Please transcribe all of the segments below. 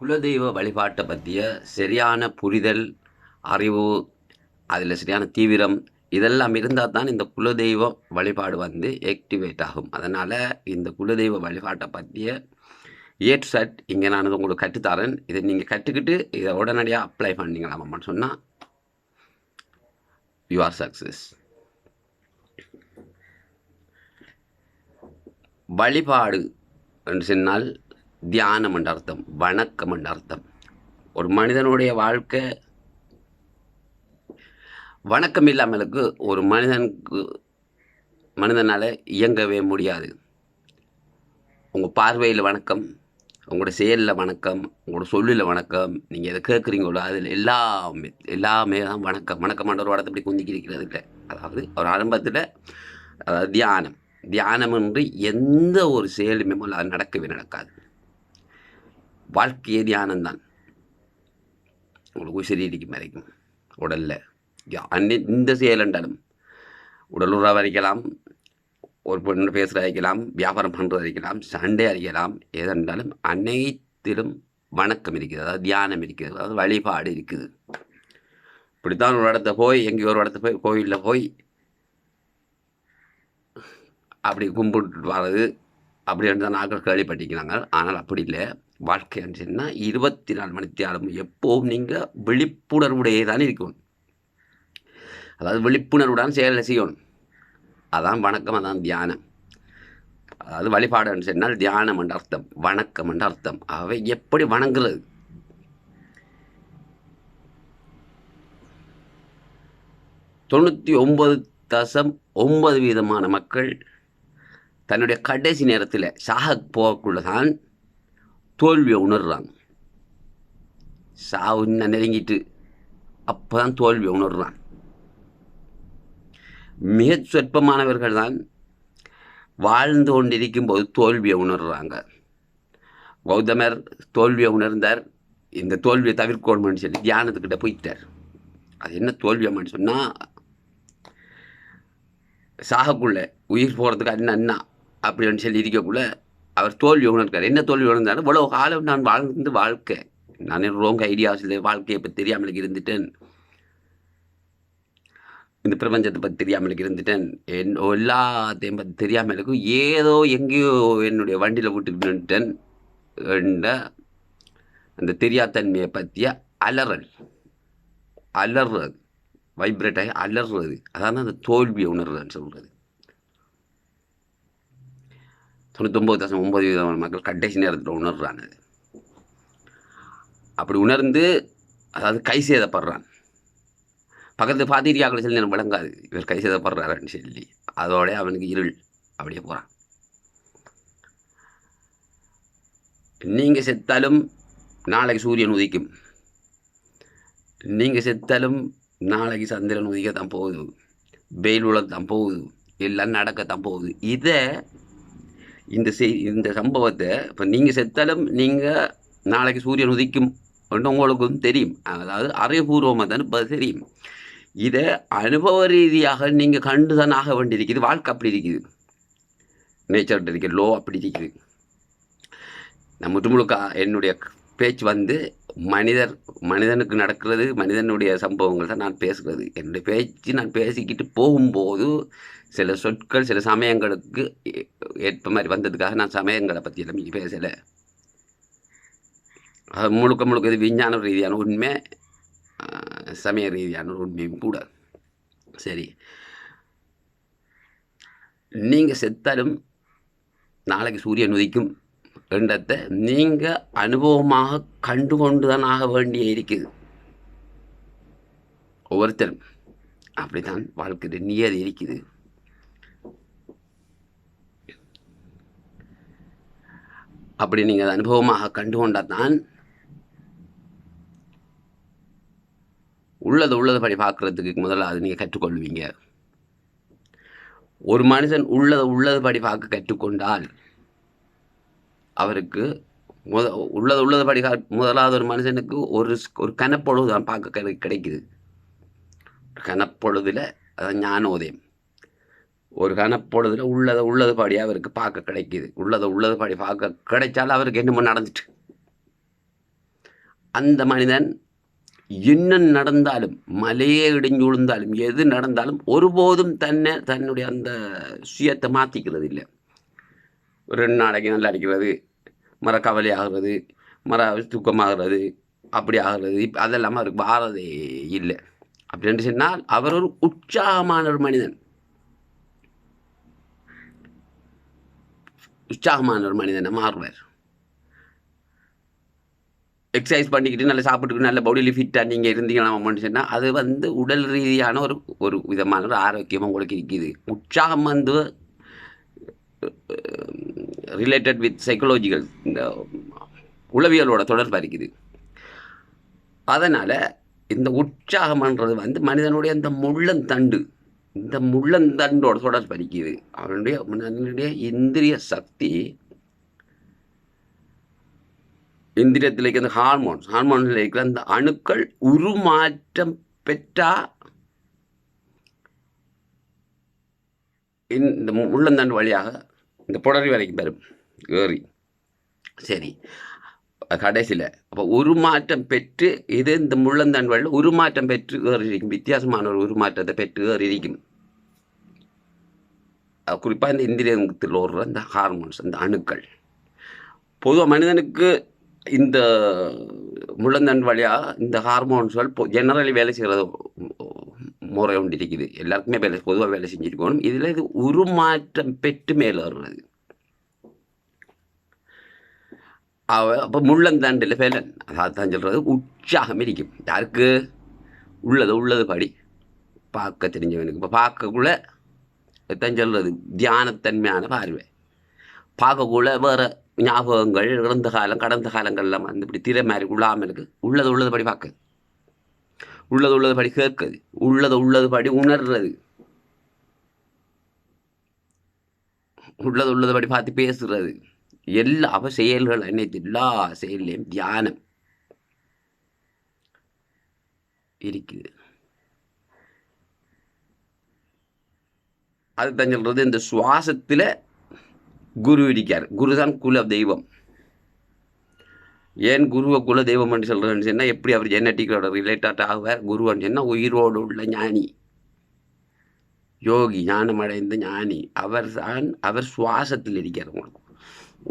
குலதெய்வ வழிபாட்டை பற்றிய சரியான புரிதல் அறிவு அதில் சரியான தீவிரம் இதெல்லாம் இருந்தால் தான் இந்த குலதெய்வ வழிபாடு வந்து ஆக்டிவேட் ஆகும். அதனால் இந்த குலதெய்வ வழிபாட்டை பற்றிய ஏட் சட் இங்கே நான் உங்களுக்கு கற்றுத்தரேன். இதை நீங்கள் கற்றுக்கிட்டு இதை உடனடியாக அப்ளை பண்ணிங்களாமான்னு சொன்னால் யூ ஆர் சக்ஸஸ் வழிபாடு என்று சொன்னால் தியானம் என்ற அர்த்தம் வணக்கம் என்ற அர்த்தம். ஒரு மனிதனுடைய வாழ்க்கை வணக்கம் இல்லாமலுக்கு ஒரு மனிதனுக்கு மனிதனால் இயங்கவே முடியாது. உங்கள் பார்வையில் வணக்கம் உங்களோட செயலில் வணக்கம் உங்களோட சொல்லில் வணக்கம் நீங்கள் எதை கேட்குறீங்களோ அதில் எல்லாமே எல்லாமே தான் வணக்கம். வணக்கம் ஒரு வாரத்தை இப்படி குந்திக்கிருக்கிறது இல்லை. அதாவது ஒரு ஆரம்பத்தில் அதாவது தியானம். தியானம் என்று எந்த ஒரு செயலுமே அது நடக்கவே நடக்காது. வாழ்க்கையே தியானம்தான் உங்களுக்கு உசிரிக்கும் வரைக்கும் உடலில். அன்னி இந்த செயல் என்றாலும் உடல் உறவு அரைக்கலாம் ஒரு பொண்ணு பேசுகிற அரைக்கலாம் வியாபாரம் பண்ணுறது அரைக்கலாம் சண்டை அரைக்கலாம் எதென்றாலும் அனைத்திலும் வணக்கம் இருக்குது அதாவது தியானம் இருக்குது அதாவது வழிபாடு இருக்குது. இப்படித்தான் ஒரு இடத்த போய் எங்கேயோ ஒரு இடத்த போய் கோயிலில் போய் அப்படி கும்பிட்டு வர்றது அப்படி தான் நாட்கள் கேள்விப்பட்டிருக்கிறாங்க. ஆனால் அப்படி இல்லை. வாழ்க்கைன்னு சொன்னால் இருபத்தி நாலு மணித்தியாலும் எப்போவும் நீங்கள் விழிப்புணர்வுடையே தான் இருக்கணும். அதாவது விழிப்புணர்வுடன் செயலை செய்யணும். அதான் வணக்கம் அதான் தியானம். அதாவது வழிபாடுன்னு சொன்னால் தியானம் என்ற அர்த்தம் வணக்கம் என்ற அர்த்தம். அவை எப்படி வணங்குறது? தொண்ணூற்றி ஒன்பது தசம் ஒன்பது வீதமான மக்கள் தன்னுடைய கடைசி நேரத்தில் சாக போகக்குள்ள தான் தோல்வியை உணர்றாங்க. சாவு இன்னும் நெருங்கிட்டு அப்போ தான் தோல்வியை உணர்றான் மிக சொற்பமானவர்கள் தான் வாழ்ந்து கொண்டிருக்கும் போது தோல்வியை உணர்றாங்க. கௌதமர் தோல்வியை உணர்ந்தார். இந்த தோல்வியை தவிர்க்கணும்னு சொல்லி தியானத்துக்கிட்ட போயிட்டார். அது என்ன தோல்வியம்மான்னு சொன்னால் சாகக்குள்ள உயிர் போகிறதுக்கு அண்ணா அண்ணா அப்படின்னு சொல்லி இருக்கக்குள்ள அவர் தோல்வி உணர்க்கார் என்ன தோல்வி உணர்ந்தாலும் இவ்வளோ காலம் நான் வாழ்ந்து வாழ்க்கை. நான் ரோங் ஐடியாஸில் வாழ்க்கையை பற்றி தெரியாமல் இருந்துட்டேன். இந்த பிரபஞ்சத்தை பற்றி தெரியாமல் இருந்துட்டேன். என் எல்லாத்தையும் பற்றி தெரியாமல் இருக்கும் ஏதோ எங்கேயோ என்னுடைய வண்டியில் விட்டுட்டு நின்றுட்டேன் என்ற அந்த தெரியாத்தன்மையை பற்றிய அலறல். அலறது. வைப்ரேட் ஆகி அலறுறது அதான் அந்த தோல்வியை உணர்றதுன்னு சொல்கிறது தொண்ணூத்தொம்பது தசம் ஒம்பது விதமான மக்கள் கடைசி நேரத்தில் உணர்றான் அப்படி உணர்ந்து அதாவது கை சேதப்படுறான் பக்கத்து பாதிரியாக்களை சொல்லி எனக்கு விளங்காது. இவர் கை சேதப்படுறாருன்னு சொல்லி அதோட அவனுக்கு இருள் அப்படியே போகிறான் நீங்கள் செத்தாலும் நாளைக்கு சூரியன் உதிக்கும். நீங்கள் செத்தாலும் நாளைக்கு சந்திரன் உதிக்கத்தான் போகுது. வெயில் உலகத்தான் போகுது. எல்லாம் நடக்கத்தான் போகுது. இதை இந்த செய் இந்த சம்பவத்தை இப்போ நீங்கள் செத்தாலும் நீங்கள் நாளைக்கு சூரியன் உதிக்கும் உங்களுக்கும் தெரியும். அதாவது அறிவுபூர்வமாக தானே இப்போ தெரியும். இதை அனுபவ ரீதியாக நீங்கள் கண்டு தான் ஆக வேண்டியிருக்குது. வாழ்க்கை அப்படி இருக்குது. நேச்சர் இருக்குது லோ அப்படி இருக்குது. நான் முற்றுமுழுக்க என்னுடைய பேச்சு வந்து மனிதர் மனிதனுக்கு நடக்கிறது மனிதனுடைய சம்பவங்கள் தான் நான் பேசுகிறது. என்னுடைய பேச்சு நான் பேசிக்கிட்டு போகும்போது சில சொற்கள் சில சமயங்களுக்கு ஏற்ப மாதிரி வந்ததுக்காக நான் சமயங்களை பற்றி எல்லாம் இங்கே பேசலை. அது முழுக்க முழுக்க இது விஞ்ஞான ரீதியான உண்மை சமய ரீதியான ஒரு உண்மையும் கூட. சரி. நீங்கள் செத்தாலும் நாளைக்கு சூரியன் உதிக்கும். என்றதை நீங்கள் அனுபவமாக கண்டு கொண்டு தான் ஆக வேண்டிய இருக்குது. ஒவ்வொருத்தரும் அப்படிதான் வாழ்க்கை நியதி இருக்குது. அப்படி நீங்கள் அனுபவமாக கண்டு கொண்டால் தான் உள்ளது படி பார்க்குறதுக்கு முதல்ல அது நீங்கள் கற்றுக்கொள்வீங்க. ஒரு மனுஷன் உள்ளதை படி பார்க்க கற்றுக்கொண்டால் அவருக்கு முத உள்ளது உள்ளதுபடி முதலாவது ஒரு மனுஷனுக்கு ஒரு ஒரு கனப்பொழுது தான் பார்க்க கிடை கிடைக்குது. கனப்பொழுதில் அதான் ஞானோதயம். ஒரு கனப்பொழுதில் உள்ளதை உள்ளதுபடியாக அவருக்கு பார்க்க கிடைக்குது. உள்ளதை உள்ளதுபடி பார்க்க கிடைச்சாலும் அவருக்கு என்னமோ நடந்துட்டு? அந்த மனிதன் என்ன நடந்தாலும் மலையே இடிஞ்சு விழுந்தாலும் எது நடந்தாலும் ஒருபோதும் தன்னை தன்னுடைய அந்த சுயத்தை மாற்றிக்கிறது இல்லை ஒரு ரெண்டு நாளைக்கு நல்லா அடிக்கிறது மர கவலை ஆகிறது மர தூக்கமாகிறது அப்படி ஆகிறது இப்போ அதெல்லாமல் அவருக்கு வாரதே இல்லை. அப்படின்னு சொன்னால் அவர் ஒரு உற்சாகமான ஒரு மனிதன். உற்சாகமான ஒரு மனிதனை மாறுவார். எக்ஸசைஸ் பண்ணிக்கிட்டு நல்லா சாப்பிட்டுக்கிட்டு நல்ல பாடியில் ஃபிட்டாக நீங்கள் இருந்தீங்கன்னா சொன்னால் அது வந்து உடல் ரீதியான ஒரு ஒரு விதமான ஒரு ஆரோக்கியம் உங்களுக்கு இருக்குது. உற்சாகம் வந்து ரிலேட்டட் வித் சைக்கலாஜிக்கல் இந்த உளவியலோட தொடர்பாக இருக்குது அதனால் இந்த உற்சாகம்ன்றது வந்து மனிதனுடைய இந்த முள்ளந்தண்டு இந்த முள்ளந்தண்டோட தொடர்பு இருக்குது அவனுடைய மனிதனுடைய இந்திரிய சக்தி இந்திரியத்தில் இருக்கிற ஹார்மோன்ஸ் ஹார்மோன்ஸில் இருக்கிற அந்த அணுக்கள் உருமாற்றம் பெற்றா இந்த உள்ளந்தாண்டு வழியாக இந்த புடரி வரைக்கும் பெறும் ஏறி. சரி. கடைசியில். அப்போ உருமாற்றம் பெற்று இது இந்த முள்ளந்தண்டு வழியில் உருமாற்றம் பெற்று ஏறி வித்தியாசமான ஒரு உருமாற்றத்தை பெற்று ஏறி குறிப்பாக இந்த இந்திரியத்தில் ஓடுற இந்த ஹார்மோன்ஸ் இந்த அணுக்கள். பொதுவாக மனிதனுக்கு இந்த முள்ளந்தன் வழியாக இந்த ஹார்மோன்ஸ்கள் ஜெனரலி வேலை செய்கிறது முறை ஒன்று இருக்குது எல்லாருக்குமே வேலை பொதுவாக வேலை செஞ்சுருக்கணும் இதில் இது உருமாற்றம் பெற்று மேலே வருவது அவ அப்போ முள்ளந்தாண்டில் வேலன் அதான் சொல்கிறது உற்சாகம் இருக்கும். யாருக்கு? உள்ளது உள்ளது படி. பார்க்க தெரிஞ்சவனுக்கு. இப்போ பார்க்கக்குள்ள தான் சொல்கிறது தியானத்தன்மையான பார்வை. பார்க்கக்குள்ள வேறு ஞாபகங்கள் இறந்த காலம் கடந்த காலங்கள்லாம் வந்து இப்படி திரை மாதிரி உள்ளாமல் இருக்குது உள்ளது உள்ளது படி பார்க்குது உள்ளது உள்ளது படி கேட்குது. உள்ளது உள்ளது படி உணர்றது. உள்ளது உள்ளது படி பார்த்து பேசுறது. எல்லா அவ செயல்கள் அனைத்து எல்லா செயல்லையும் தியானம். இருக்குது. அது தான் சொல்றது இந்த சுவாசத்தில் குரு இருக்கார் குரு தான் குல தெய்வம். ஏன் குருவை குல தெய்வம் பண்ணி சொல்கிறேன்னு சொன்னால் எப்படி அவர் ஜெனட்டிக்கோட ரிலேட்டட் ஆகுவார் குருவான்னு சொன்னால் உயிரோடு உள்ள ஞானி. யோகி ஞானமடைந்த ஞானி. அவர் தான் அவர் சுவாசத்தில் இருக்கார் உங்களுக்கு.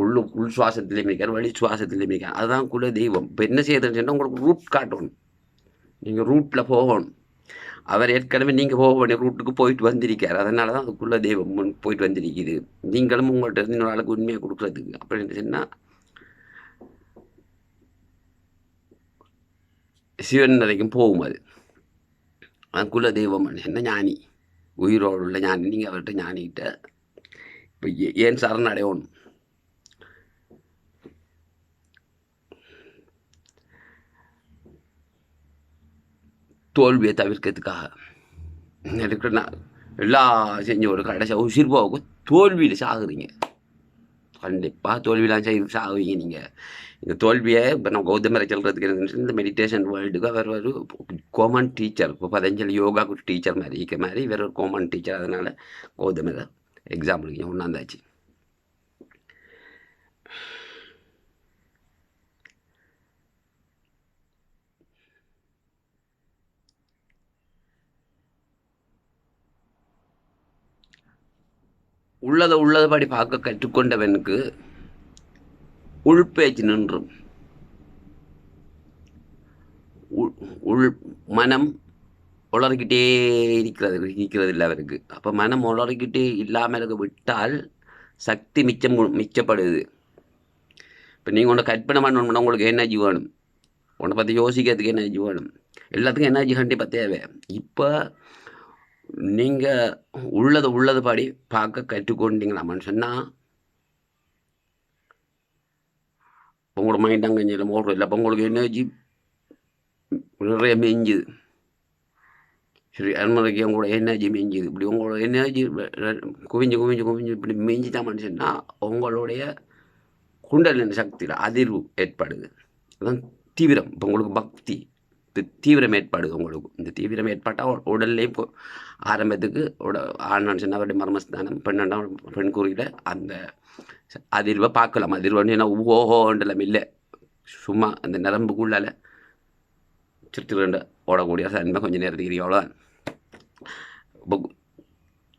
உள்ளு உள் சுவாசத்திலையும் இருக்கார் வழி சுவாசத்திலையும் இருக்கார். அதுதான் குல தெய்வம். இப்போ என்ன செய்யுதுன்னு சொன்னால் உங்களுக்கு ரூட் காட்டணும். நீங்கள் ரூட்டில் போகணும். அவர் ஏற்கனவே நீங்கள் போக வேண்டிய ரூட்டுக்கு போயிட்டு வந்திருக்கார். அதனால தான் அதுக்குள்ளே தெய்வம் போயிட்டு வந்திருக்குது. நீங்களும் உங்கள்கிட்ட இருந்து இன்னொரு ஆளுக்கு உண்மையை கொடுக்குறதுக்கு. அப்படின்னு சொன்னால் சிவன் வரைக்கும் போகும் அது குல தெய்வம் என்ன ஞானி உயிரோடு உள்ள ஞானி நீங்கள் அவர்கிட்ட ஞானிகிட்ட இப்போ ஏன் சரண் அடையணும் தோல்வியை தவிர்க்கிறதுக்காக இருக்கிற நான் எல்லாம் செஞ்ச ஒரு கடைசி உசிர் போக தோல்வியில் சாகுறீங்க கண்டிப்பாக தோல்வியெலாம் செய் சாகுவீங்க நீங்கள் இந்த தோல்வியை இப்போ நம்ம கௌதமரை சொல்கிறதுக்கு என்னன்னு இந்த மெடிடேஷன் வேர்ல்டுக்கு அவர் ஒரு கோமன் டீச்சர் இப்போ பதஞ்சலி யோகாவுக்கு டீச்சர் மாதிரி இருக்க மாதிரி இவர் ஒரு கோமன் டீச்சர் அதனால் கௌதமரை எக்ஸாம்பிளுக்கு ஒன்றாந்தாச்சு உள்ளதை உள்ளதுபடி பார்க்க கற்றுக்கொண்டவனுக்கு உள்பேச்சு நின்றும். உள் மனம் உளறிக்கிட்டே இருக்கிறது இருக்கிறது இல்லை அவருக்கு அப்போ மனம் உளறிக்கிட்டே இல்லாமல் இருக்க விட்டால் சக்தி மிச்சம் மிச்சப்படுது. இப்போ நீங்கள் ஒன்று கற்பனை பண்ணணும்னா உங்களுக்கு எனர்ஜி வேணும். உன்னை பற்றி யோசிக்கிறதுக்கு எனர்ஜி வேணும். எல்லாத்துக்கும் எனர்ஜி கண்டிப்பாக தேவை. இப்போ நீங்கள் உள்ளது உள்ளது படி பார்க்க கற்றுக்கொண்டீங்களாமான்னு சொன்னால் உங்களோட மைண்ட் அங்கே கொஞ்சம் ஓடுறது இல்லை அப்போ உங்களுக்கு எனர்ஜி நிறைய மெஞ்சுது. சரி அன்மறைக்கு உங்களோட எனர்ஜி மெஞ்சுது. இப்படி உங்களோட எனர்ஜி குவிஞ்சு குவிஞ்சு குவிஞ்சு இப்படி மெஞ்சிட்டாமான்னு சொன்னால் உங்களுடைய குண்டலின் சக்தியில் அதிர்வு ஏற்படுது. அதுதான் தீவிரம். இப்போ உங்களுக்கு பக்தி. தீவிரம் ஏற்பாடு உங்களுக்கு. இந்த தீவிரம் ஏற்பட்டால் உடல்லையும் ஆரம்பத்துக்கு உட ஆண் சொன்னால் அவருடைய மர்மஸ்தானம் பெண்ணா பெண் குறியில் அந்த அதிர்வை பார்க்கலாம். அதிர்வுன்னு ஏன்னா ஓஹோன்றலாம் இல்லை. சும்மா அந்த நரம்புக்குள்ளால் சிட்டு ஓடக்கூடிய தன்மை கொஞ்சம் நேரத்துக்கு அவ்வளோதான்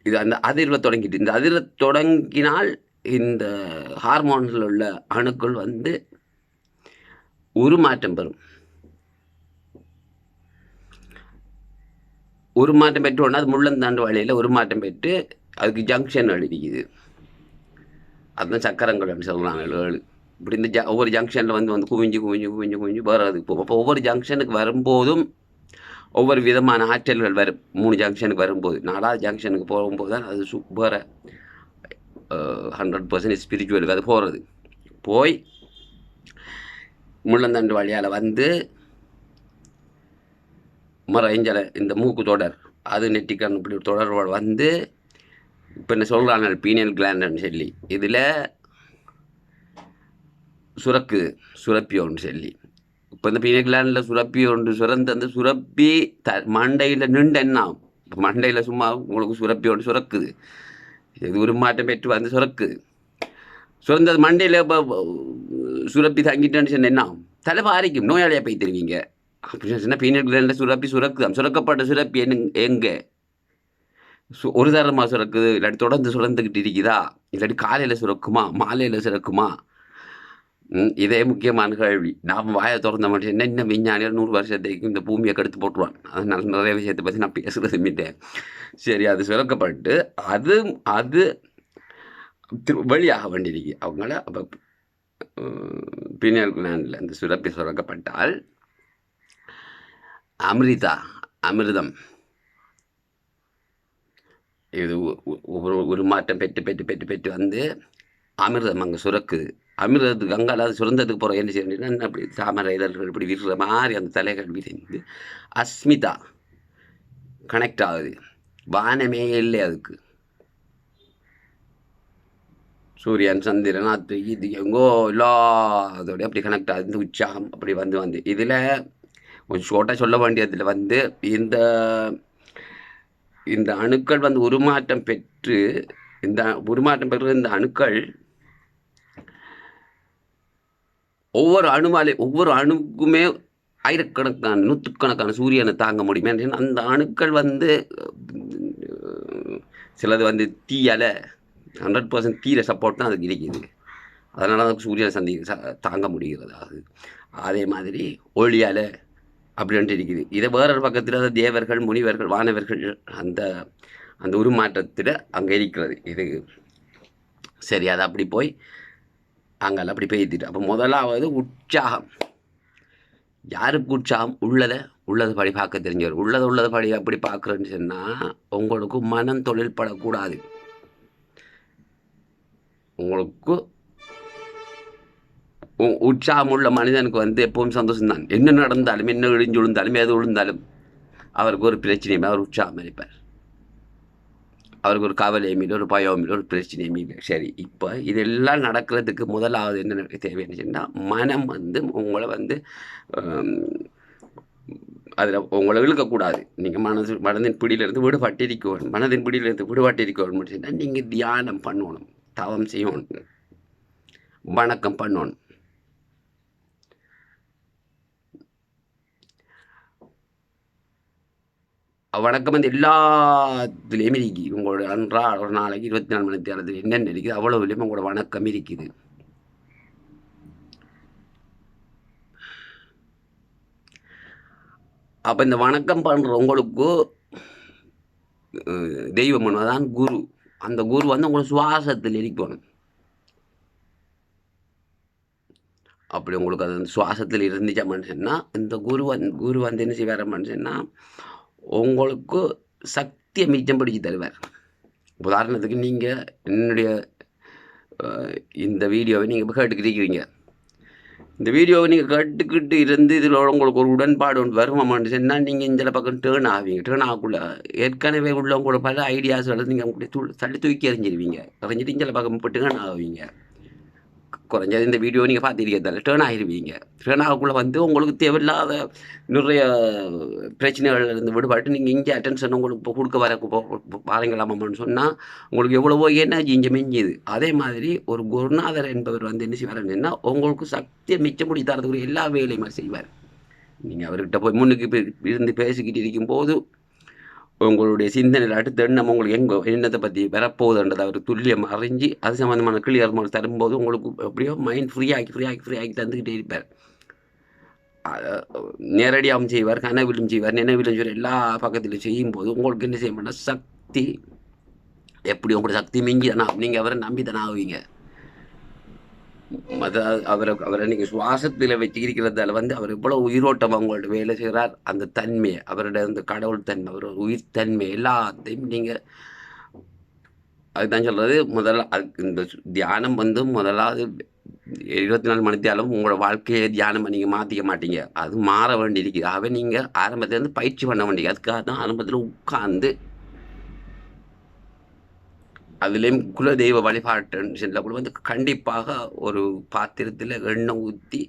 இது அந்த அதிர்வை தொடங்கிட்டு இந்த அதிர்வை தொடங்கினால் இந்த ஹார்மோன்ஸில் உள்ள அணுக்கள் வந்து உருமாற்றம் பெறும். உருமாற்றம் பெற்று உடனே அது முள்ளந்தாண்டு வழியில் உருமாற்றம் பெற்று அதுக்கு ஜங்ஷன் எழுதிக்குது அதுதான் சக்கரங்கள் சொல்கிறாங்க ஏழு. இப்படி இந்த ஜ ஒவ்வொரு ஜங்ஷனில் வந்து வந்து குவிஞ்சு குவிஞ்சு குவிஞ்சு குவிஞ்சு அதுக்கு போகும். அப்போ ஒவ்வொரு ஜங்ஷனுக்கு வரும்போதும் ஒவ்வொரு விதமான ஆற்றல்கள் வரும். மூணு ஜங்ஷனுக்கு வரும்போது நாலாவது ஜங்ஷனுக்கு போகும்போது தான் அது சூப்பராக ஹண்ட்ரட் பர்சன்ட் ஸ்பிரிச்சுவலுக்கு அது போகிறது போய் முள்ளந்தண்டு வழியால் வந்து மறைஞ்சலை இந்த மூக்கு தொடர் அது நெட்டிக்கண் இப்படி தொடர் தொடரோடு வந்து இப்போ என்ன சொல்கிறாங்க பீனியல் கிளாண்டுன்னு சொல்லி. இதில் சுரக்கு சுரப்பி ஒன்று சொல்லி. இப்போ இந்த பீனியல் கிளாண்டில் சுரப்பி ஒன்று சுரந்து அந்த சுரப்பி த மண்டையில் நின்று என்ன ஆகும்? இப்போ மண்டையில் சும்மா உங்களுக்கு சுரப்பி ஒன்று சுரக்குது. இது ஒரு மாற்றம் பெற்று வந்து சுரக்குது. சுரந்தது மண்டையில் இப்போ சுரப்பி தங்கிட்டேன்னு சொன்ன என்ன ஆகும்? தலை பாரிக்கும் நோயாளியாக போய் தருவீங்க அப்படின்னு சொன்னால் பீனியல் கிளாண்டில் சுரப்பி சுரக்குதாம் சுரக்கப்பட்ட சுரப்பி எங்கே? சு ஒரு தரமாக சுரக்குது இல்லாட்டி தொடர்ந்து சுரந்துக்கிட்டு இருக்குதா இல்லாட்டி காலையில் சுரக்குமா? மாலையில் சுரக்குமா? இதே முக்கியமான கேள்வி. நாம் வாயை திறந்த மட்டும் என்ன இன்னும் விஞ்ஞானிகள் நூறு வருஷத்துக்கு இந்த பூமியை கெடுத்து போட்டுருவான் அதனால நிறைய விஷயத்தை பற்றி நான் பேசுகிறது மீட்டேன் சரி அது சுரக்கப்பட்டு அது அது திரு வெளியாக வேண்டியிருக்கு அவங்கள அப்போ பீனியல் கிளாண்டில் இந்த சுரப்பி சுரக்கப்பட்டால் அமிர்தா அமிர்தம். இது ஒரு உருமாற்றம் பெற்று பெற்று பெற்று பெற்று வந்து அமிர்தம் அங்கே சுரக்குது. அமிர்தத்துக்கு கங்கால அது சுரந்ததுக்கு போகிற என்ன செய்யணும் அப்படி தாமரை இதழ்கள் இப்படி விடுற மாதிரி அந்த தலைகள் விரிந்து அஸ்மிதா கனெக்ட் ஆகுது. வானமே இல்லை அதுக்கு. சூரியன் சந்திரன் அது இது எங்கோ எல்லாத்தோட அப்படி கனெக்ட் ஆகுது. இந்த உற்சாகம் அப்படி வந்து வந்து. இதில் கொஞ்சம் ஷோர்ட்டாக சொல்ல வேண்டியதில் வந்து இந்த இந்த அணுக்கள் வந்து உருமாற்றம் பெற்று இந்த உருமாற்றம் பெற்ற இந்த அணுக்கள் ஒவ்வொரு அணுவாலே ஒவ்வொரு அணுக்குமே ஆயிரக்கணக்கான நூற்றுக்கணக்கான சூரியனை தாங்க முடியுமே. அந்த அணுக்கள் வந்து சிலது வந்து தீயலை ஹண்ட்ரட் பர்சன்ட் தீர சப்போர்ட் தான் அதுக்கு இருக்குது. அதனால தான் சூரியனை சந்தி தாங்க முடிகிறது. அது அதே மாதிரி ஒளியால் அப்படின்ட்டு இருக்குது. இதை வேறொரு பக்கத்தில் தேவர்கள் முனிவர்கள் வானவர்கள் அந்த அந்த உருமாற்றத்தில் அங்கே இருக்கிறது. இது சரி அது அப்படி போய் அங்கெல்லாம் அப்படி பெய்துட்டு அப்போ முதலாவது உற்சாகம். யாருக்கு உற்சாகம்? உள்ளதை உள்ளது படி பார்க்க தெரிஞ்சவர். உள்ளதை உள்ளது படி அப்படி பார்க்குறேன்னு சொன்னால் உங்களுக்கு மனம் தொழில் படக்கூடாது. உங்களுக்கு உ- உற்சாகம் உள்ள மனிதனுக்கு வந்து எப்பவும் சந்தோஷம்தான். என்ன நடந்தாலும் என்ன இழிஞ்சு விழுந்தாலும் எது விழுந்தாலும் அவருக்கு ஒரு பிரச்சனையுமே அவர் உற்சாகம் இருப்பார் அவருக்கு ஒரு கவலையும் இல்லை ஒரு பயம் இல்லை ஒரு பிரச்சனையும் இல்லை. சரி இப்போ இதெல்லாம் நடக்கிறதுக்கு முதலாவது என்ன தேவைன்னு சொன்னால் மனம் வந்து உங்களை வந்து அதில் உங்களை இழுக்கக்கூடாது. நீங்கள் மனசு மனதின் பிடியிலிருந்து விடுபட்டிருக்கணும் மனதின் பிடியிலிருந்து விடுபட்டிருக்கணும் சொன்னால் நீங்கள் தியானம் பண்ணணும். தவம் செய்யணும். வணக்கம் பண்ணணும். வணக்கம் வந்து எல்லாத்துலேயுமே இருக்குது உங்களோட அன்றா ஒரு நாளைக்கு இருபத்தி நாலு மணி நேரத்தில் என்னென்ன இருக்குது அவ்வளவுலேயும் உங்களோட வணக்கம் இருக்குது. அப்போ இந்த வணக்கம் பண்ணுறவங்களுக்கு தெய்வம் தான் குரு. அந்த குரு வந்து உங்களை சுவாசத்தில் இருக்கணும் அப்படி உங்களுக்கு அது சுவாசத்தில் இருந்துச்சா மனுஷன்னா இந்த குரு வந்து குரு வந்து என்ன செய்வார் மனுஷன்னா உங்களுக்கு சக்தியை மிச்சம் பிடிச்சி தருவார் உதாரணத்துக்கு நீங்கள் என்னுடைய இந்த வீடியோவை நீங்கள் இப்போ கேட்டுக்கிட்டிருக்கிறீங்க. இந்த வீடியோவை நீங்கள் கேட்டுக்கிட்டு இருந்து இதில் உங்களுக்கு ஒரு உடன்பாடு ஒன்று வருமான்னு சொன்னால் நீங்கள் இந்த பக்கம் டேர்ன் ஆவீங்க. டேர்ன் ஆகக்குள்ள ஏற்கனவே உள்ளவங்களோட பல ஐடியாஸ்களை நீங்கள் அப்படி து தள்ளி தூக்கி எறிஞ்சிருவீங்க. எறிஞ்சிட்டு இந்த பக்கம் இப்போ டேர்ன் ஆவீங்க. குறைஞ்சது இந்த வீடியோ நீங்கள் பார்த்துருக்கிறதால டேர்ன் ஆகிருவீங்க டேர்ன் ஆகக்குள்ளே வந்து உங்களுக்கு தேவையில்லாத நிறைய பிரச்சனைகள் இருந்து விடுபாட்டு நீங்கள் இங்கே அட்டென்ஷன் உங்களுக்கு இப்போ கொடுக்க வர பாருங்களாமான்னு சொன்னால் உங்களுக்கு எவ்வளவோ எனர்ஜி இங்கே மிஞ்சுது. அதே மாதிரி ஒரு குருநாதர் என்பவர் வந்து என்ன செய்வாருன்னா உங்களுக்கு சக்தியை மிச்சம் முடித்தாரதுக்குரிய எல்லா வேலையுமே செய்வார். நீங்கள் அவர்கிட்ட போய் முன்னுக்கு போய் இருந்து பேசிக்கிட்டு இருக்கும்போது உங்களுடைய சிந்தனையில் அடுத்த எண்ணம் உங்களுக்கு எங்கே எண்ணத்தை பற்றி வரப்போகுதுன்றதை அவர் துல்லியம் அறிஞ்சு அது சம்மந்தமான கிளியர் மாதிரி தரும்போது உங்களுக்கு எப்படியோ மைண்ட் ஃப்ரீ ஆக்கி ஃப்ரீ ஆக்கி ஃப்ரீ ஆக்கி தந்துக்கிட்டே இருப்பார். நேரடியாகவும் செய்வார் கனவிலும் செய்வார் நினைவிலும் செய்வார் எல்லா பக்கத்திலும் செய்யும்போது உங்களுக்கு என்ன செய்ய சக்தி எப்படி உங்களோட சக்தி மிஞ்சி தானா நீங்கள் அவரை நம்பி தானே ஆவீங்க. மத அவரை அவரை நீங்கள் சுவாசத்தில் வச்சுக்கிறதால வந்து அவர் இவ்வளோ உயிரோட்டம் அவங்களோட வேலை செய்கிறார் அந்த தன்மையை அவரோட அந்த கடவுள் தன்மை அவரோட உயிர் தன்மை எல்லாத்தையும் நீங்கள் அதுதான் சொல்கிறது முதல்ல இந்த தியானம் வந்து முதலாவது இருபத்தி நாலு மணி தியானம் உங்களோட வாழ்க்கையை தியானம் நீங்கள் மாற்றிக்க மாட்டீங்க. அது மாற வேண்டியிருக்குது ஆகவே நீங்கள் ஆரம்பத்துலேருந்து பயிற்சி பண்ண வேண்டியது அதுக்காக தான் ஆரம்பத்தில் உட்கார்ந்து அதுலேயும் குலதெய்வ வழிபாட்டுன்னு சொல்ல கூட வந்து கண்டிப்பாக ஒரு பாத்திரத்தில் எண்ணெய் ஊற்றி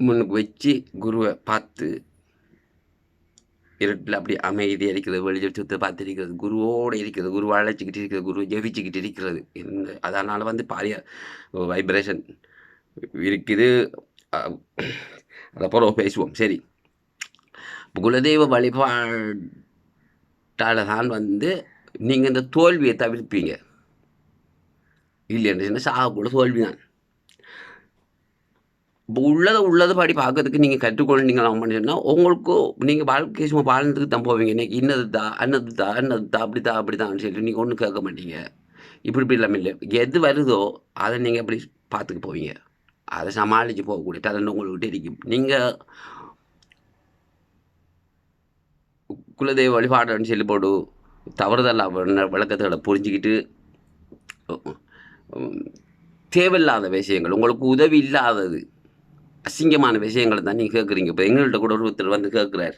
முன்னுக்கு வச்சு குருவை பார்த்து இருட்டில் அப்படி அமைதியாக இருக்கிறது வெளிச்சத்தை பார்த்து இருக்கிறது குருவோடு இருக்கிறது குருவை அழைச்சிக்கிட்டு இருக்கிறது குரு ஜெபிச்சுக்கிட்டு இருக்கிறது இந்த அதனால் வந்து பாரிய வைப்ரேஷன் இருக்குது. அதை அப்புறம் பேசுவோம். சரி. குலதெய்வ வழிபாடு வழிபாட்டால் தான் வந்து நீங்கள் இந்த தோல்வியை தவிர்ப்பீங்க. இல்லைன்னு சொன்னால் சாக கூட தோல்வி தான் இப்போ உள்ளதை உள்ளதை படி பார்க்கறதுக்கு நீங்கள் கற்றுக்கொண்டீங்களாம் சொன்னால் உங்களுக்கு நீங்கள் வாழ்க்கை சும்மா வாழ்ந்ததுக்கு தான் போவீங்க. இன்னைக்கு இன்னது தான் அன்னது தான் அன்னது தான் அப்படி தான் அப்படி தான் சொல்லிட்டு நீங்கள் ஒன்றும் கேட்க மாட்டீங்க. இப்படி இப்படி இல்லாமல் இல்லை. எது வருதோ அதை நீங்கள் அப்படி பார்த்துக்க போவீங்க. அதை சமாளித்து போகக்கூடிய அதை உங்கள்கிட்ட இருக்கும். நீங்கள் குலதெய்வ வழிபாடுன்னு சொல்லி போடு. தவறுதல் விளக்கத்துகளை புரிஞ்சுக்கிட்டு தேவையில்லாத விஷயங்கள் உங்களுக்கு உதவி இல்லாதது அசிங்கமான விஷயங்களை தான் நீங்கள் கேட்குறீங்க இப்போ எங்கள்கிட்ட கூட ஒருத்தர் வந்து கேட்குறாரு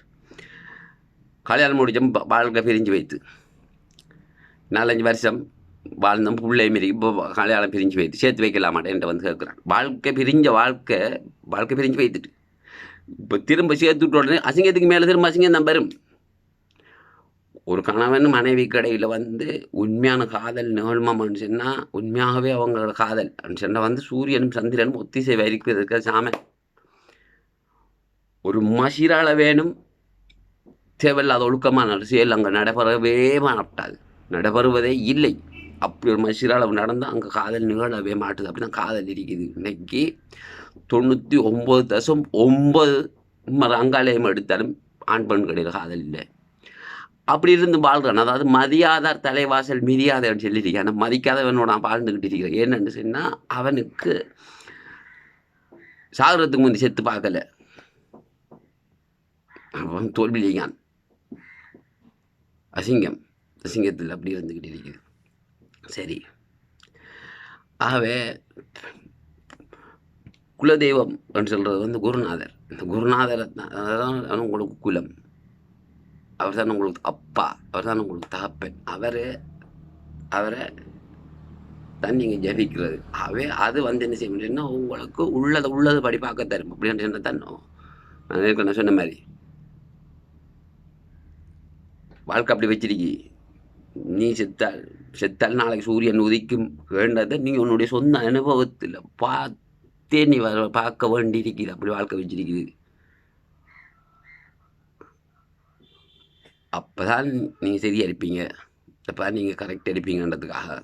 கல்யாணம் முடிச்சோம் வாழ்க்கை பிரிஞ்சு வைத்து நாலஞ்சு வருஷம் வாழ்ந்தோம் பிள்ளை மாரி இப்போ கல்யாணம் பிரிஞ்சு வைத்து சேர்த்து வைக்கலாமாட்டேன்ட்டு வந்து கேட்குறான் வாழ்க்கை பிரிஞ்ச வாழ்க்கை வாழ்க்கை பிரிஞ்சு வைத்துட்டு இப்போ திரும்ப சேர்த்து விட்ட உடனே அசிங்கத்துக்கு மேலே திரும்ப அசிங்கம் தான் வரும். ஒரு கணவன் மனைவி கடையில் வந்து உண்மையான காதல் நிகழ்மம்னு சொன்னால் உண்மையாகவே அவங்களோட காதல் சொன்னால் வந்து சூரியனும் சந்திரனும் ஒத்திசை வரிக்கிறதுக்கு சாம. ஒரு மசிரால வேணும் தேவையில்லாத ஒழுக்கமான அரசியல் அங்கே நடைபெறவே மாட்டாது. நடைபெறுவதே இல்லை. அப்படி ஒரு மசிரால நடந்தால் அங்கே காதல் நிகழவே மாட்டுது. அப்படி தான் காதல் இருக்குது. இன்னைக்கு தொண்ணூற்றி ஒம்பது தசம் ஒம்பது அங்காலயம் எடுத்தாலும் ஆண் பெண் கடையில் காதல் இல்லை. அப்படி இருந்து வாழ்கிறான் அதாவது மதியாதார் தலைவாசல் மிதியாதவன் சொல்லியிருக்கேன் ஆனால் மதிக்காதவனோட நான் வாழ்ந்துக்கிட்டு இருக்கிறேன். என்னன்னு சொன்னால் அவனுக்கு சாகிறதுக்கு முந்தி செத்து பார்க்கல. அவன் தோல்வியான் அசிங்கம். அசிங்கத்தில் அப்படி இருந்துக்கிட்டு இருக்குது. சரி. ஆகவே குலதெய்வம் அப்படின்னு சொல்கிறது வந்து குருநாதர். இந்த குருநாதர் தான். அதான் உங்களுக்கு குலம். அவர் தான் உங்களுக்கு அப்பா அவர் தான் உங்களுக்கு தகப்பன். அவர் அவரை தான் நீங்கள் ஜபிக்கிறது. அவே அது வந்து என்ன செய்ய முடியும்னா உங்களுக்கு உள்ளதை உள்ளது படி பார்க்க தரும். அப்படின்னு சொன்ன தான்? நான் ஏற்கனவே சொன்ன மாதிரி. வாழ்க்கை அப்படி வச்சிருக்கி. நீ செத்தால் செத்தால் நாளைக்கு சூரியன் உதிக்கும் வேண்டதை நீ உன்னுடைய சொந்த அனுபவத்தில் பார்த்தே நீ வர பார்க்க வேண்டியிருக்கிறது. அப்படி வாழ்க்கை வச்சிருக்கிறது. அப்போ தான் நீங்கள் சரியாக இருப்பீங்க அப்போ தான் நீங்கள் கரெக்டாக இருப்பீங்கன்றதுக்காக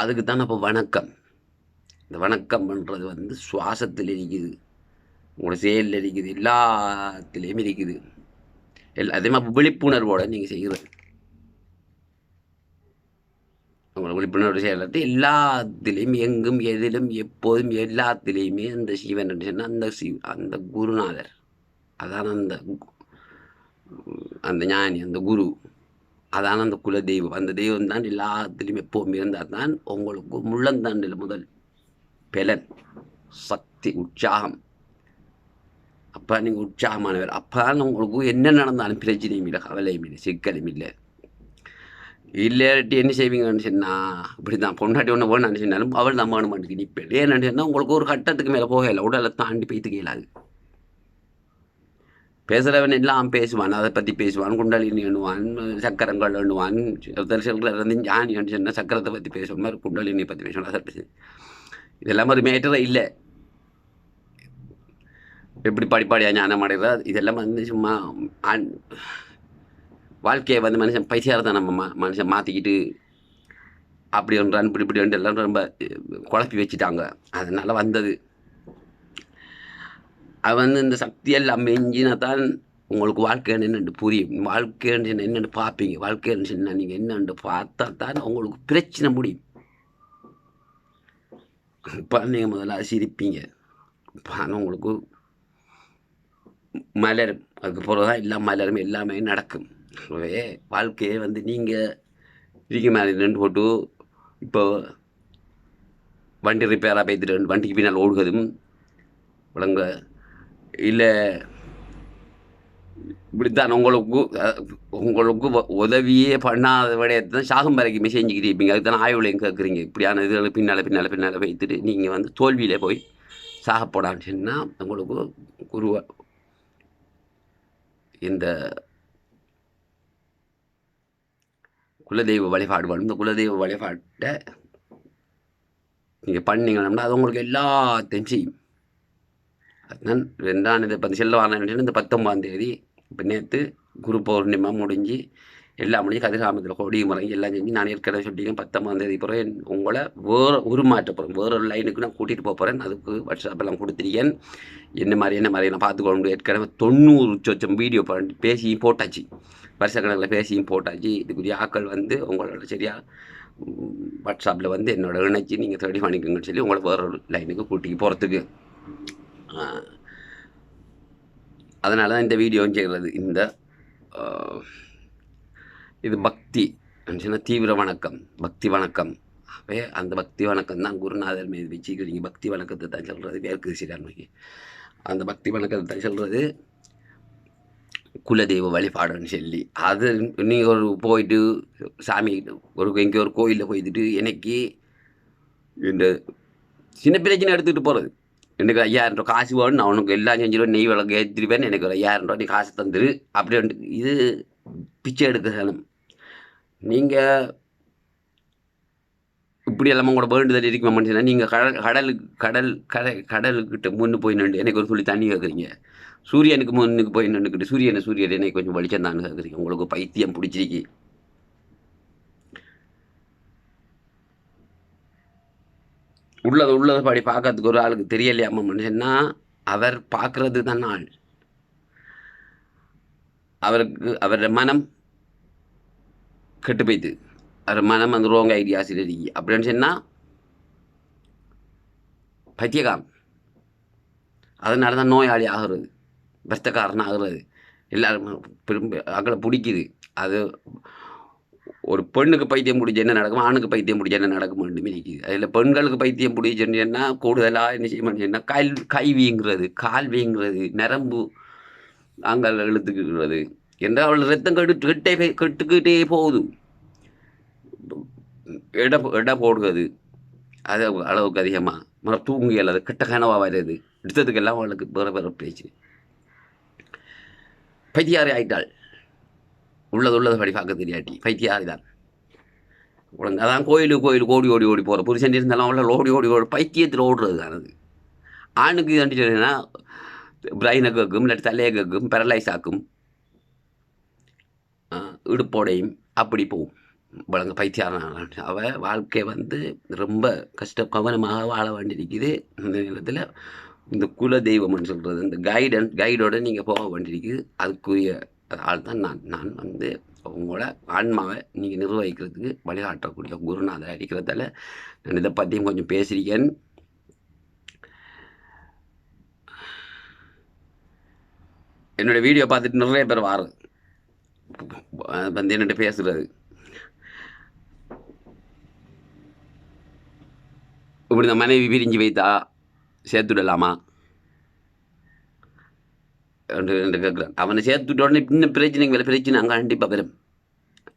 அதுக்கு தான் அப்போ வணக்கம். இந்த வணக்கம் பண்ணுறது வந்து சுவாசத்தில் இருக்குது. உங்களோட செயலில் இருக்குது. எல்லாத்துலேயும் இருக்குது. எல்லா அதே மாதிரி விழிப்புணர்வோடு நீங்கள் செய்கிறது. உங்களோட விழிப்புணர்வு செயலத்தை எல்லாத்துலேயும் எங்கும் எதிலும் எப்போதும் எல்லாத்துலேயுமே அந்த சிவன் சொன்னால் அந்த சிவ் அந்த குருநாதர். அதான் அந்த அந்த ஞானி அந்த குரு அதான் அந்த குல தெய்வம் அந்த தெய்வம் தான் எல்லாத்துலேயும் எப்போவும் இருந்தால் தான் உங்களுக்கு முள்ளந்தாண்டில் முதல் பலன் சக்தி உற்சாகம். அப்போ நீங்கள் உற்சாகமானவர். அப்போ தான் உங்களுக்கு என்ன நடந்தாலும் பிரச்சனையும் இல்லை கவலையும் இல்லை சிக்கலும் இல்லை. இல்லாட்டி என்ன செய்வீங்கன்னு சொன்னால் இப்படி தான் பொண்டாட்டி ஒன்று வேணும்னு சொன்னாலும் அவள் தான் வேணுமான்னு நிற்பேன் ஏன்னு சொன்னால் உங்களுக்கு ஒரு கட்டத்துக்கு மேலே போகல உடலை தாண்டி போய்த்து இயலாது. பேசுகிறவன் எல்லாம் பேசுவான் அதை பற்றி பேசுவான் குண்டலினி எண்ணுவான் சக்கரங்கள் எண்ணுவான் ஒருத்தர் சிலர் வந்து ஞானி சொன்னால் சக்கரத்தை பற்றி பேசுவோம் மாதிரி குண்டலினியை பற்றி பேசுவான் அதை பற்றி இதெல்லாம் ஒரு மேட்டரே இல்லை. எப்படி படிப்பாடியாக ஞானம் அடைகிறா இதெல்லாம் வந்து சும்மா ஆண் வாழ்க்கையை வந்து மனுஷன் பைசியாக தான் நம்ம மனுஷன் மாற்றிக்கிட்டு அப்படி ஒன்றான் இப்படி இப்படி ஒன்று எல்லாம் ரொம்ப குழப்பி வச்சுட்டாங்க. அதனால் வந்தது. அது வந்து இந்த சக்தியெல்லாம் மெஞ்சினா தான் உங்களுக்கு வாழ்க்கைன்னு என்னென்னு புரியும் வாழ்க்கைன்னு என்னென்னு பார்ப்பீங்க வாழ்க்கைன்னு என்ன நீங்கள் என்னென்று பார்த்தா தான் உங்களுக்கு பிரச்சனை முடியும் இப்போ நீங்கள் முதல்ல சிரிப்பீங்க ஆனால் உங்களுக்கு மலரும் அதுக்கு பிறகு தான் எல்லாம் மலரும் எல்லாமே நடக்கும் ஆகவே வாழ்க்கையை வந்து நீங்கள் இதுக்கு மேலே நின்று போட்டு இப்போ வண்டி ரிப்பேராக போய்த்துட்டு வண்டிக்கு பின்னால் ஓடுகிறதும் விளங்க இல்லை. இப்படித்தான் உங்களுக்கு உங்களுக்கு உதவியே பண்ணாத விடயத்தை தான் சாகும் வரைக்குமே செஞ்சுக்கிட்டு இருப்பீங்க. அதுக்கு தான் ஆய்வுலையும் கேட்குறீங்க. இப்படியான இதுகளை பின்னால் பின்னால் பின்னால் வைத்துட்டு நீங்கள் வந்து தோல்வியில் போய் சாகப்படான்னு சொன்னால் உங்களுக்கு குரு இந்த குலதெய்வ வழிபாடு வரும் இந்த குலதெய்வ வழிபாட்டை நீங்கள் பண்ணீங்கன்னா அது உங்களுக்கு எல்லாத்தையும் செய்யும். நான் ரெண்டாம் இதை இப்போ செல்ல இந்த பத்தொம்பதாம் தேதி இப்போ நேற்று குரு பௌர்ணிமா முடிஞ்சு எல்லாம் முடிஞ்சு கதிராமத்தில் கொடி முறை எல்லாம் செஞ்சு நான் ஏற்கனவே சொல்லிட்டேன் பத்தொம்பதாம் தேதி பிறகு உங்களை வேறு உருமாற்ற போகிறேன் வேற ஒரு லைனுக்கு நான் கூட்டிகிட்டு போக போகிறேன் அதுக்கு வாட்ஸ்அப்பெல்லாம் கொடுத்துருக்கேன். என்ன மாதிரி என்ன மாதிரி நான் பார்த்துக்கொண்டு ஏற்கனவே தொண்ணூறு சொச்சம் வீடியோ பண்ணி பேசியும் போட்டாச்சு. வருஷக்கணக்கில் பேசியும் போட்டாச்சு. இதுக்குரிய ஆக்கள் வந்து உங்களோட சரியாக வாட்ஸ்அப்பில் வந்து என்னோட இணைச்சி நீங்கள் தேடி பண்ணிக்கோங்கன்னு சொல்லி உங்களை வேற ஒரு லைனுக்கு கூட்டிக்கு போகிறதுக்கு அதனால தான் இந்த வீடியோவும் செய்கிறது இந்த இது பக்தி. சொன்னால் தீவிர வணக்கம். பக்தி வணக்கம். அப்போ அந்த பக்தி வணக்கம் தான் குருநாதர் மீது வச்சுக்கிறீங்க பக்தி வணக்கத்தை தான் சொல்கிறது வேர்க்கு சிறாண்மைக்கு அந்த பக்தி வணக்கத்தை தான் சொல்கிறது குலதெய்வ வழிபாடுன்னு சொல்லி. அது நீங்கள் ஒரு போயிட்டு சாமி ஒரு எங்கேயோ ஒரு கோயிலில் போயிட்டு எனக்கு இந்த சின்ன பிரச்சனை எடுத்துக்கிட்டு போகிறது எனக்கு ஐயாயிரம் ரூபா காசு வேணும் நான் உனக்கு எல்லாம் செஞ்சிருவேன் நெய் விளக்கு ஏற்றிருப்பேன் எனக்கு ஒரு ஐயாயிரம் ரூபா நீ காசு தந்துரு. அப்படி இது பிச்சை எடுக்கணும் நீங்கள் இப்படி எல்லாமே கூட வேண்டுதல் இருக்குமா மனுஷனா? நீங்கள் கடல் கடலுக்கு கடல் கடை கடலுக்கிட்ட முன்னு போய் நின்று எனக்கு ஒரு சொல்லி தண்ணி கேட்குறீங்க. சூரியனுக்கு முன்னுக்கு போய் நின்றுக்கிட்டு சூரியனை சூரியன் எனக்கு கொஞ்சம் வெளிச்சம் தான் கேட்குறீங்க. உங்களுக்கு பைத்தியம் பிடிச்சிருக்கு. உள்ளது உள்ளது படி பார்க்கறதுக்கு ஒரு ஆளுக்கு தெரியலையாம மனுஷன்னா அவர் பார்க்கறது தான் ஆள். அவருக்கு அவரோட மனம் கெட்டு போய்த்து அவர் மனம் அந்த ரோங் ஐடியாஸ் இருக்கு அப்படின்னு சொன்னால் பைத்தியகாரம் அதனால தான் நோயாளி ஆகிறது பஸ்தக்காரன் ஆகிறது. எல்லாரும் திரும்ப அக்களை பிடிக்குது. அது ஒரு பெண்ணுக்கு பைத்தியம் பிடிச்ச என்ன நடக்கும்? ஆணுக்கு பைத்தியம் பிடிச்ச என்ன நடக்கும் ரெண்டுமே நிற்கிது அதில் பெண்களுக்கு பைத்தியம் பிடிச்சுன்னா கூடுதலாக என்ன செய்ய மாட்டேன்னா கை கை வீங்கிறது கால் வீங்கிறது நரம்பு அங்கே இழுத்துக்கிறது என்றால் அவள் ரத்தம் கெட்டு கெட்டே போய் கெட்டுக்கிட்டே போகுது. இட இட போடுறது. அது அளவுக்கு அதிகமாக மறு தூங்கி அல்லது கெட்ட கனவாக வருது எடுத்ததுக்கெல்லாம் அவளுக்கு வேறு வேறு பேச்சு. பைத்தியாரி ஆயிட்டாள். உள்ளது உள்ளது படி பார்க்க தெரியாட்டி. பைத்தியாரி தான் உனக்கு அதான் கோயிலுக்கு கோயிலுக்கு ஓடி ஓடி ஓடி போகிற புருஷன் இருந்தாலும் உள்ள ஓடி ஓடி ஓடி பைத்தியத்தில் ஓடுறது தான் அது ஆணுக்கு இது வந்துச்சுன்னா பிரைனை கேட்கும் இல்லாட்டி தலையை கேட்கும் பேரலைஸ் ஆக்கும். இடுப்போடையும் அப்படி போகும். வழங்க பைத்தியாரன் அவள் வாழ்க்கை வந்து ரொம்ப கஷ்ட கவனமாக வாழ வேண்டியிருக்குது. இந்த நேரத்தில் இந்த குல தெய்வம்னு சொல்கிறது இந்த கைடன் கைடோட நீங்கள் போக வேண்டியிருக்குது. அதுக்குரிய அதனால் தான் நான் நான் வந்து உங்களோட ஆன்மாவை நீங்கள் நிர்வகிக்கிறதுக்கு வழிகாட்டக்கூடிய குருநாதர் அடிக்கிறதால நான் இதை பற்றியும் கொஞ்சம் பேசியிருக்கேன். என்னோடய வீடியோ பார்த்துட்டு நிறைய பேர் வாரு. வந்து என்னட்ட பேசுகிறது இப்படி இந்த மனைவி பிரிஞ்சு வைத்தா சேர்த்துடலாமா? விடலாமா கேட்குறான். அவனை சேர்த்துட்ட உடனே இன்னும் பிரச்சனைக்கு வேலை பிரச்சனை அங்கே கண்டிப்பாக வரும்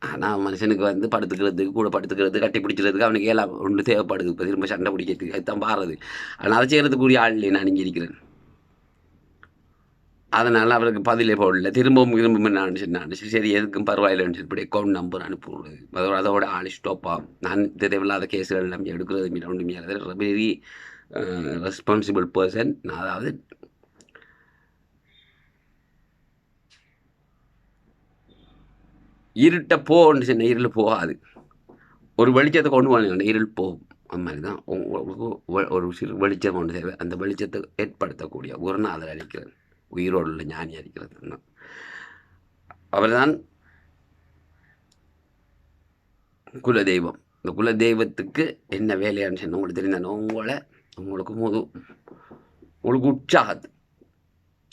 ஆனால் மனுஷனுக்கு வந்து படுத்துக்கிறதுக்கு கூட படுத்துக்கிறது கட்டி பிடிக்கிறதுக்கு அவனுக்கு ஏலாம் ஒன்று தேவைப்படுது. இப்போ திரும்ப சண்டை பிடிக்கிறதுக்கு அதுதான் பாடுறது ஆனால் அதை செய்கிறதுக்குரிய ஆள் இல்லை நான் இங்கே இருக்கிறேன் அதனால் அவருக்கு பதிலே போடல. திரும்பவும் திரும்பவும் நான் சொன்னான் சரி எதுக்கும் பரவாயில்லைன்னு சொல்லி அக்கௌண்ட் நம்பர் அனுப்பிவிடுறது அதோட அதோட ஆள் ஸ்டாப்பாக நான் தேவையில்லாத கேஸுகள் எல்லாம் எடுக்கிறது மீது ஒன்று மீது வெரி ரெஸ்பான்சிபிள் பர்சன் நான் அதாவது இருட்ட போன்னு சொன்ன இருள் போகாது. ஒரு வெளிச்சத்தை கொண்டு வாங்க இருள் போகும். அந்த மாதிரி தான் உங்களுக்கு ஒரு சிறு வெளிச்சம் ஒன்று தேவை. அந்த வெளிச்சத்தை ஏற்படுத்தக்கூடிய குருநாதர் அளிக்கிறது. உயிரோடு உள்ள ஞானி அளிக்கிறது. அவர்தான் குலதெய்வம். இந்த குலதெய்வத்துக்கு என்ன வேலையான்னு சொன்ன உங்களுக்கு தெரிந்த உங்களை உங்களுக்கு போதும் உங்களுக்கு உற்சாகத்து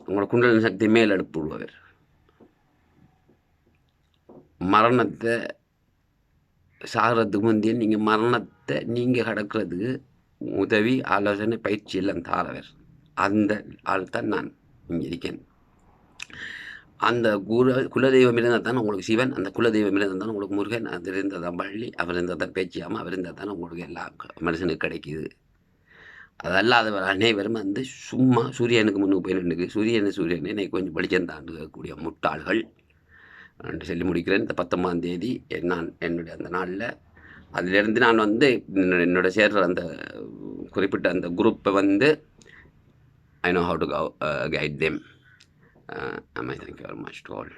உங்களை குண்டலின் சக்தி மேல் விடுவார் மரணத்தை சாகிறதுக்கு முந்தைய நீங்கள் மரணத்தை நீங்கள் கடக்கிறதுக்கு உதவி ஆலோசனை பயிற்சி எல்லாம் தாரவர். அந்த ஆள் தான் நான் இங்கே இருக்கேன். அந்த குல குலதெய்வம் இருந்தால் தான் உங்களுக்கு சிவன் அந்த குலதெய்வம் இருந்தால் தான் உங்களுக்கு முருகன் அது இருந்தால் தான் பள்ளி அவர் இருந்தால் தான் பேச்சியாமல் அவர் இருந்தால் தான் உங்களுக்கு எல்லா மனுஷனுக்கு கிடைக்குது. அதல்லாதவர் அனைவரும் வந்து சும்மா சூரியனுக்கு முன்னுக்கு போய் நின்றுக்கு சூரியனை சூரியனை இன்னைக்கு கொஞ்சம் வெளிச்சம் கூடிய முட்டாள்கள். என்று சொல்லி முடிக்கிறேன். இந்த பத்தொம்பதாம் தேதி நான் என்னுடைய அந்த நாளில் அதிலிருந்து நான் வந்து என்னோட- சேர்ற அந்த குறிப்பிட்ட அந்த குரூப்பை வந்து I know how to guide them I thank you very much to all